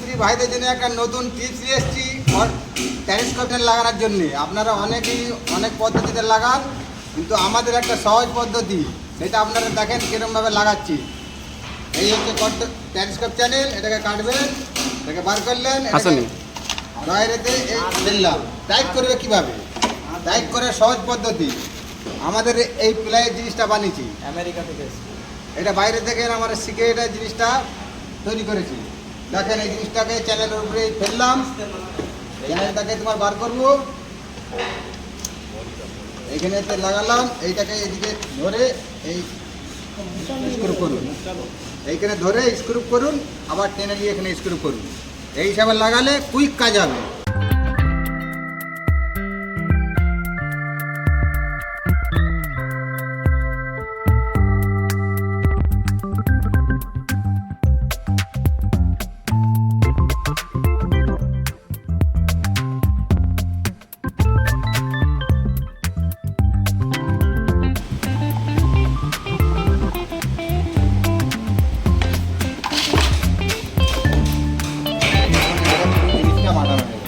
মিস্ত্রি ভাইদের জন্য একটা নতুন টিপস নিয়ে এসেছি। ট্যারিস্কোপটেন লাগানোর জন্য। আপনারা অনেকেই অনেক পদ্ধতিতে লাগান কিন্তু আমাদের একটা সহজ পদ্ধতি সেটা আপনারা দেখেন কীরকমভাবে লাগাচ্ছি। এই হচ্ছে ট্যারিস্কোপ চ্যানেল এটাকে কাটবেন এটাকে বার করলেন ফেললাম টাইট করবে কীভাবে? টাইট করে সহজ পদ্ধতি। আমাদের এই প্লাইয়ের জিনিসটা বানিয়েছি। আমেরিকা থেকে এটা বাইরে থেকে আমরা শিখে এটা জিনিসটা তৈরি করেছি। দেখেন এই জিনিসটাকে চ্যানেলের উপরে ফেললাম। চ্যানেলটাকে তোমার বার করব। এইখানে লাগালাম, এইটাকে এদিকে ধরে এই স্ক্রু করুন। এইখানে ধরে স্ক্রু করুন, আবার টেনে নিয়ে এখানে স্ক্রু করুন। এই হিসাবে লাগালে কুইক কাজ হবে।